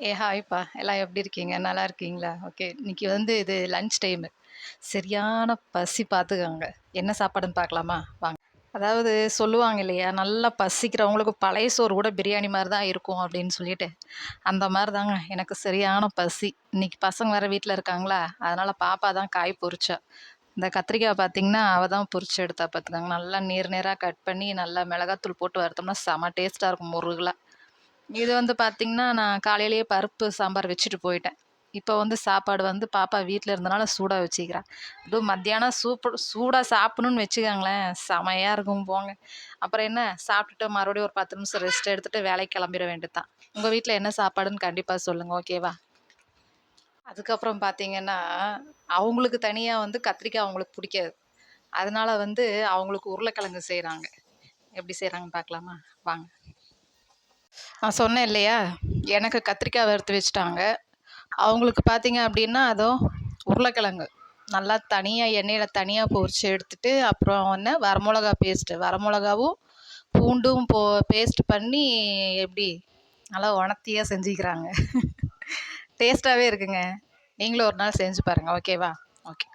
ஏ ஹாய்ப்பா எல்லாம் எப்படி இருக்கீங்க? நல்லா இருக்கீங்களா? ஓகே இன்னைக்கு வந்து இது லன்ச் டைமு சரியான பசி பார்த்துக்கோங்க. என்ன சாப்பாடுன்னு பார்க்கலாமா? வாங்க. அதாவது சொல்லுவாங்க இல்லையா நல்லா பசிக்கிறவங்களுக்கு பழைய சோறு கூட பிரியாணி மாதிரி தான் இருக்கும் அப்படின்னு சொல்லிட்டு. அந்த மாதிரி தாங்க எனக்கு சரியான பசி. இன்னைக்கு பசங்க வேறு வீட்டில் இருக்காங்களா அதனால் பாப்பா தான் காய் பொறிச்சா இந்த கத்திரிக்காய் பார்த்தீங்கன்னா அவள் தான் பொறிச்சு எடுத்தா பார்த்துக்காங்க. நல்லா நீர் நேராக கட் பண்ணி நல்லா மிளகாத்தூள் போட்டு வறுத்தோம்னா செம டேஸ்ட்டாக இருக்கும் முருகலாக இது வந்து பார்த்திங்கன்னா நான் காலையிலேயே பருப்பு சாம்பார் வச்சுட்டு போயிட்டேன். இப்போ வந்து சாப்பாடு வந்து பாப்பா வீட்டில் இருந்தனால சூடாக வச்சுக்கிறேன் அதுவும் மத்தியானம் சூப்பர் சூடாக சாப்பிடணும்னு வச்சுக்கோங்களேன் செமையாக இருக்கும் போங்க. அப்புறம் என்ன சாப்பிட்டுட்டு மறுபடியும் ஒரு பத்து நிமிஷம் ரெஸ்ட் எடுத்துகிட்டு வேலைக்கு கிளம்பிட வேண்டியது தான் உங்கள் வீட்டில் என்ன சாப்பாடுன்னு கண்டிப்பாக சொல்லுங்கள் ஓகேவா அதுக்கப்புறம் பார்த்தீங்கன்னா அவங்களுக்கு தனியாக வந்து கத்திரிக்காய் அவங்களுக்கு பிடிக்காது. அதனால வந்து அவங்களுக்கு உருளைக்கிழங்கு செய்கிறாங்க எப்படி செய்கிறாங்கன்னு பார்க்கலாமா வாங்க. நான் சொன்னேன் இல்லையா? எனக்கு கத்திரிக்காய் வறுத்து வச்சுட்டாங்க. அவங்களுக்கு பார்த்தீங்க அப்படின்னா அதோ உருளைக்கிழங்கு. நல்லா தனியாக எண்ணெயில் தனியாக பொரித்து எடுத்துட்டு அப்புறம் ஒன்று வரமிளகா பேஸ்ட்டு வரமிளகாவும் பூண்டும் போ பேஸ்ட் பண்ணி எப்படி நல்லா உணர்த்தியாக செஞ்சுக்கிறாங்க. டேஸ்ட்டாகவே இருக்குங்க. நீங்களும் ஒரு நாள் செஞ்சு பாருங்கள் ஓகேவா ஓகே